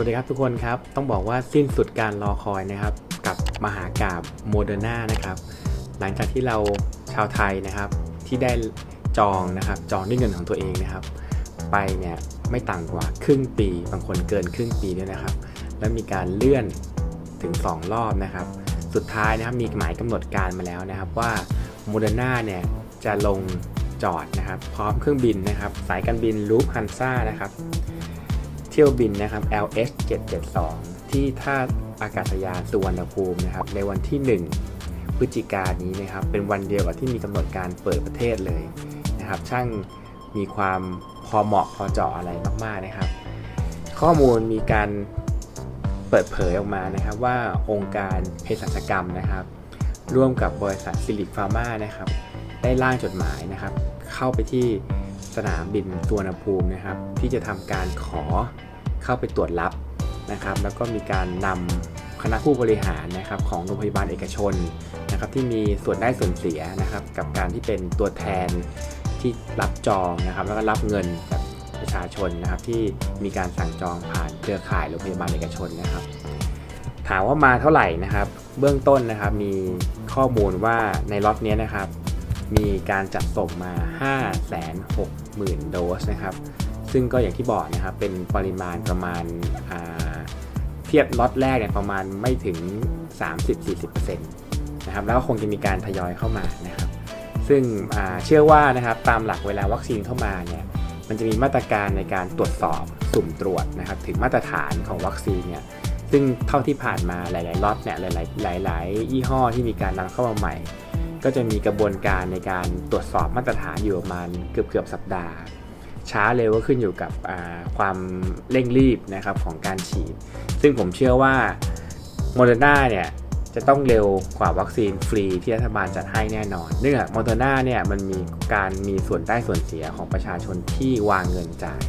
วัสดีครับทุกคนครับ ต้องบอกว่าสิ้นสุดการรอคอยนะครับ กับมหากาบโมเดอร์นานะครับ หลังจากที่เราชาวไทยนะครับที่ได้จองนะครับ จองด้วยเงินของตัวเองนะครับ ไปเนี่ยไม่ต่ำกว่าครึ่งปี บางคนเกินครึ่งปีด้วยนะครับ แล้วมีการเลื่อนถึง 2 รอบนะครับ สุดท้ายนะครับมีหมายกำหนดการมาแล้วนะครับ ว่าโมเดอร์นาเนี่ยจะลงจอดนะครับ พร้อมเครื่องบินนะครับ สายการบินลูฟฮันซ่านะครับ ที่ยวบินนะครับ LH 772 ที่ท่าอากาศยานสุวรรณภูมินะครับ ในวันที่ 1 พฤศจิกายนนี้นะครับ เป็นวันเดียวกับที่มีกำหนดการเปิดประเทศเลยนะครับ ช่างมีความพอเหมาะพอเจาะอะไรมาก ๆนะครับ ข้อมูลมีการเปิดเผยออกมานะครับว่าองค์การเภสัชกรรมนะครับ ร่วมกับบริษัทซิลิคฟาร์มานะครับ ได้ร่างจดหมายนะครับ เข้าไปที่สนามบินสุวรรณภูมินะครับ ที่จะทำการขอ เข้าไปตรวจรับนะครับ แล้วก็มีการนำคณะผู้บริหารนะครับของโรงพยาบาลเอกชนนะครับที่มีส่วนได้ส่วนเสียนะครับ กับการที่เป็นตัวแทนที่รับจองนะครับ แล้วก็รับเงินจากประชาชนนะครับที่มีการสั่งจองผ่านเครือข่ายโรงพยาบาลเอกชนนะครับ ถามว่ามาเท่าไหร่นะครับ เบื้องต้นนะครับมีข้อมูลว่าในล็อตนี้นะครับ มีการจัดส่งมา 560,000 โดสนะครับ ซึ่งก็อย่างที่บอกนะครับเป็นปริมาณประมาณาเทียบล็อตแรกเนี่ยประมาณไม่ถึง 30-40%นะครับแล้วก็คงจะมีการทยอยเข้ามานะครับ ซึ่งเชื่อว่านะครับตามหลักเวลาวัคซีนเข้ามาเนี่ยมันจะมีมาตรการในการตรวจสอบสุ่มตรวจนะครับถึงมาตรฐานของวัคซีนเนี่ยซึ่งเท่าที่ผ่านมาหลายๆล็อตเนี่ยหลายๆหลาย ๆ ยี่ห้อที่มีการนำเข้ามาใหม่ ก็จะมีกระบวนการในการตรวจสอบมาตรฐานอยู่ประมาณเกือบเกือบสัปดาห์ ช้าเร็วก็ขึ้นอยู่กับความเร่งรีบนะครับของการฉีด ซึ่งผมเชื่อว่าโมเดอร์นาเนี่ยจะต้องเร็วกว่าวัคซีนฟรีที่รัฐบาลจัดให้แน่นอน เนื่องจากโมเดอร์นาเนี่ยมันมีการมีส่วนได้ส่วนเสียของประชาชนที่วางเงินจ่าย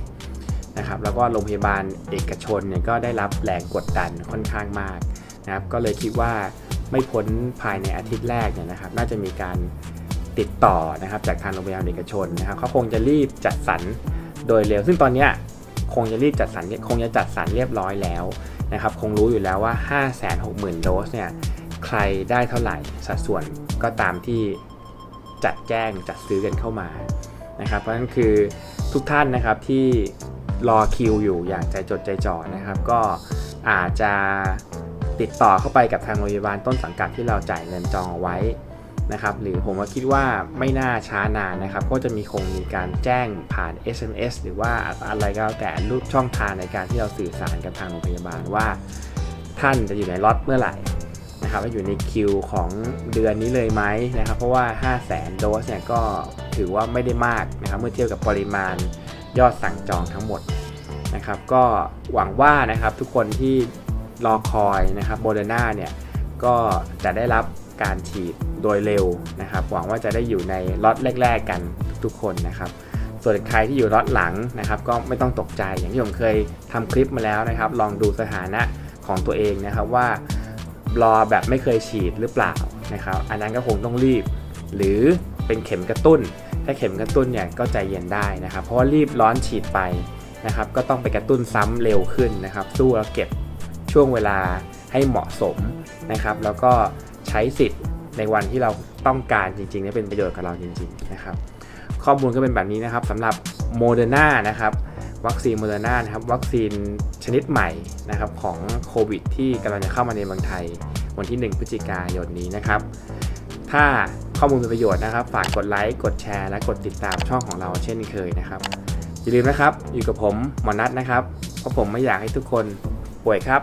นะครับแล้วก็โรงพยาบาลเอกชนเนี่ยก็ได้รับแรงกดดันค่อนข้างมากนะครับก็เลยคิดว่าไม่พ้นภายในอาทิตย์แรกเนี่ยนะครับน่าจะมีการติดต่อนะครับจากทางโรงพยาบาลเอกชนนะครับเขาคงจะรีบจัดสรร โดยเร็ว ซึ่งตอนนี้คงจะรีบจัดสรรคงจะจัดสรรเรียบร้อยแล้วนะครับคงรู้อยู่แล้วว่า 560,000 โดสเนี่ยใครได้เท่าไหร่สัดส่วนก็ตามที่จัดแจ้งจัดซื้อกันเข้ามานะครับเพราะฉะนั้นคือทุกท่านนะครับที่รอคิวอยู่อย่างใจจดใจจ่อนะครับ ก็อาจจะติดต่อเข้าไปกับทางโรงพยาบาลต้นสังกัดที่เราจ่ายเงินจองเอาไว้ นะครับหรือผมว่าคิดว่าไม่น่าช้านานนะครับก็จะมีคงมีการแจ้งผ่าน SMS หรือว่าอะไรก็แล้วแต่รูปช่องทางในการที่เราสื่อสารกับทางโรงพยาบาลว่า ท่านจะอยู่ในล็อตเมื่อไหร่นะครับว่าอยู่ในคิวของเดือนนี้เลยไหมนะครับเพราะว่า 5 0 0 0 0 0 โดสเนี่ยก็ถือว่าไม่ได้มากนะครับเมื่อเทียบกับปริมาณยอดสั่งจองทั้งหมดนะครับก็หวังว่านะครับทุกคนที่รอคอยนะครับโมเดอร์นาเนี่ยก็จะได้รับ การฉีดโดยเร็วนะครับ หวังว่าจะได้อยู่ในล็อตแรก ๆ กันทุกๆคนนะครับ ส่วนใครที่อยู่ล็อตหลังนะครับ ก็ไม่ต้องตกใจอย่างที่ผมเคยทำคลิปมาแล้วนะครับ ลองดูสถานะของตัวเองนะครับว่ารอแบบไม่เคยฉีดหรือเปล่านะครับ อันนั้นก็คงต้องรีบ หรือเป็นเข็มกระตุ้น ถ้าเข็มกระตุ้นเนี่ยก็ใจเย็นได้นะครับ เพราะว่ารีบร้อนฉีดไปนะครับ ก็ต้องไปกระตุ้นซ้ำเร็วขึ้นนะครับ สู้แล้วเก็บช่วงเวลาให้เหมาะสมนะครับ แล้วก็ ใช้สิทธิ์ในวันที่เราต้องการจริงๆและเป็นประโยชน์กับเราจริงๆนะครับข้อมูลก็เป็นแบบนี้นะครับสำหรับโมเดอร์นานะครับวัคซีนโมเดอร์นานะครับวัคซีนชนิดใหม่นะครับของโควิดที่กำลังจะเข้ามาในเมืองไทย วันที่ 1 พฤศจิกายนนี้นะครับ ถ้าข้อมูลเป็นประโยชน์นะครับ ฝากกดไลค์กดแชร์ และกดติดตามช่องของเราเช่นเคยนะครับอย่าลืมนะครับ อยู่กับผมหมอนัทนะครับ เพราะผมไม่อยากให้ทุกคนป่วยครับ